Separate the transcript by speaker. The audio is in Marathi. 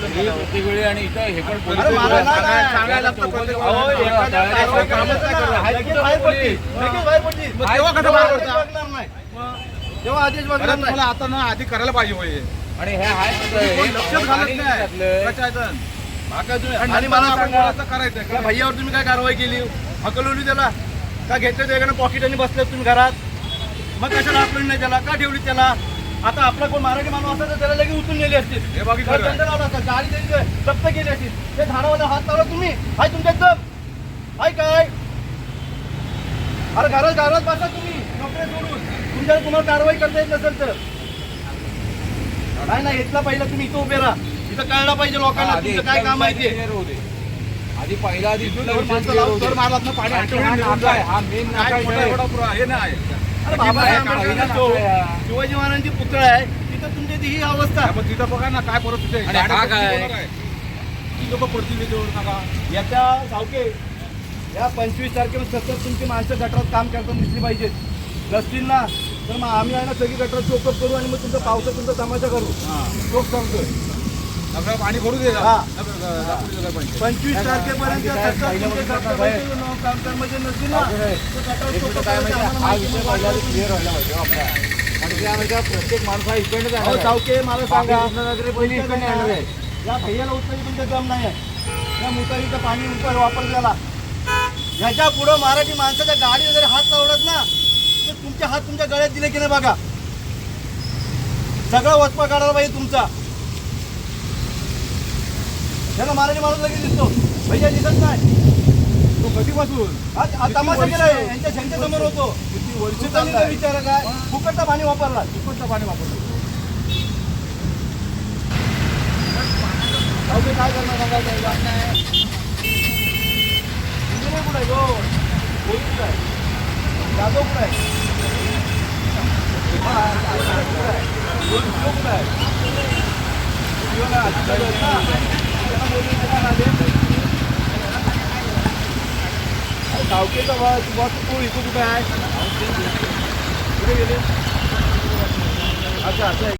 Speaker 1: प्रत्येक वेळी आणि इथं हे पण पोलीस
Speaker 2: अरे मला नाही, नाही.
Speaker 1: सांगायला लागतं प्रत्येक
Speaker 2: अहो,
Speaker 1: वेळी.
Speaker 2: एखाद्या
Speaker 1: काय
Speaker 2: कारवाई
Speaker 1: कामच
Speaker 2: करायचं
Speaker 1: नाही
Speaker 2: ना,
Speaker 1: करत. हाय
Speaker 2: लगेच
Speaker 1: कुठं
Speaker 2: बाहेर
Speaker 1: पोलीस?
Speaker 2: पडतील. लगेच बाहेर पडतील.
Speaker 1: मग
Speaker 2: तेव्हा
Speaker 1: कुठं
Speaker 2: कसं
Speaker 1: बाहेर
Speaker 2: आदेश
Speaker 1: पडतात?
Speaker 2: बघणार नाही. तेव्हा आदेश बघणार
Speaker 3: अरे
Speaker 2: नाही
Speaker 3: तुम्हाला आता ना आधी करायला पाहिजे होय
Speaker 1: आणि हे
Speaker 3: कोण लक्षच घालत नाही आणि
Speaker 2: आणि
Speaker 3: मला
Speaker 2: सांगा
Speaker 3: करायचं
Speaker 2: त्या भैयावर तुम्ही काय कारवाई केली हकलवली त्याला का घेतले त्याच्याकडे पॉकेटने बसले तुम्ही घरात मग कशाला हकलवली नाही त्याला का ठेवली त्याला आता आपला कोण मराठी माणूस असता तर त्याला लगेच उचलून नेले असतील.
Speaker 3: हे
Speaker 2: असता गाडी त्यांची जप्त केली असतील. ते झाडावाला हात लावला तुम्ही. हाय तुमच्या दम हाय काय? अरे घरात घरात बसा तुम्ही. नोकरी सोडून. तुमच्याकडे तुम्हाला कारवाई करता येत नसेल तर. नाही नाही इथला पहिला तुम्ही इथं उभे राहा. इथं कळलं पाहिजे लोकांना तुमचं काय काम आहे ते.
Speaker 1: आधी पहिला आधी
Speaker 3: मारलात ना पाणी
Speaker 1: हा
Speaker 3: निघून
Speaker 1: नाका आहे,
Speaker 3: जाईल.
Speaker 1: आहे. आहे.
Speaker 2: शिवाजी महाराजांची पुतळा आहे तिथं तुमची ती ही अवस्था
Speaker 3: मग तिथं बघा ना काय परिस्थिती आहे
Speaker 1: आणि हा काय?
Speaker 3: आहे? किती लोक त्याच्यावर नका
Speaker 2: याच्या सावके या पंचवीस तारखेला सतत तुमची माणसं गटारात काम करताना दिसली पाहिजेत नसतील ना तर मग आम्ही आहे ना सगळी गटार चोकअप करू आणि मग तुमचं पावसात तुमचा तमाशा करू
Speaker 3: हा.
Speaker 2: चोक सांगतोय
Speaker 3: पाणी भरू दे
Speaker 2: हा. पंचवीस तारखेपर्यंत
Speaker 1: काय
Speaker 2: सतत
Speaker 1: पहिलं
Speaker 2: तुमचे
Speaker 1: म्हणजे
Speaker 2: गटार
Speaker 1: बाहेर.
Speaker 2: बंद काम कर्मचारी नसतील
Speaker 1: हा क्लिअर व्हायला पाहिजे हो आपला. म्हणजे काय माहिती आहे? प्रत्येक माणूस हा.
Speaker 2: सावके मला सांगा.
Speaker 1: पहिली इकडनं येणार आहे.
Speaker 2: या भैयाला उचलायची तुमचं दम नाही आहे. या मुतारीचं पाणी उचल वापरलेला ह्याच्या पुढं मराठी माणसाच्या गाडी वगैरे हात लावलात ना तर तुमचे हात तुमच्या गळ्यात दिले की नाही बघा? सगळा वचपा काढायला पाहिजे तुमचा. त्याला मराठी माणूस लगेच दिसतो. भैया दिसत नाही.
Speaker 3: तो कधीपासून?
Speaker 2: हा तमाशा? केलाय. यांच्या त्यांच्यासमोर होतो.
Speaker 3: किती वर्ष?
Speaker 2: काय विचार काय फुकटचं पाणी वापरला
Speaker 3: फुकटचं पाणी वापरलं
Speaker 2: काय करणार सांगा त्याला इंजिनियर कुठे आहे? तो पोलीस कुठे आहे? जाधव कुठे आहे? कुठे आहे? कुठे आहे? কাউকে তো বস তুই তুই আচ্ছা আচ্ছা।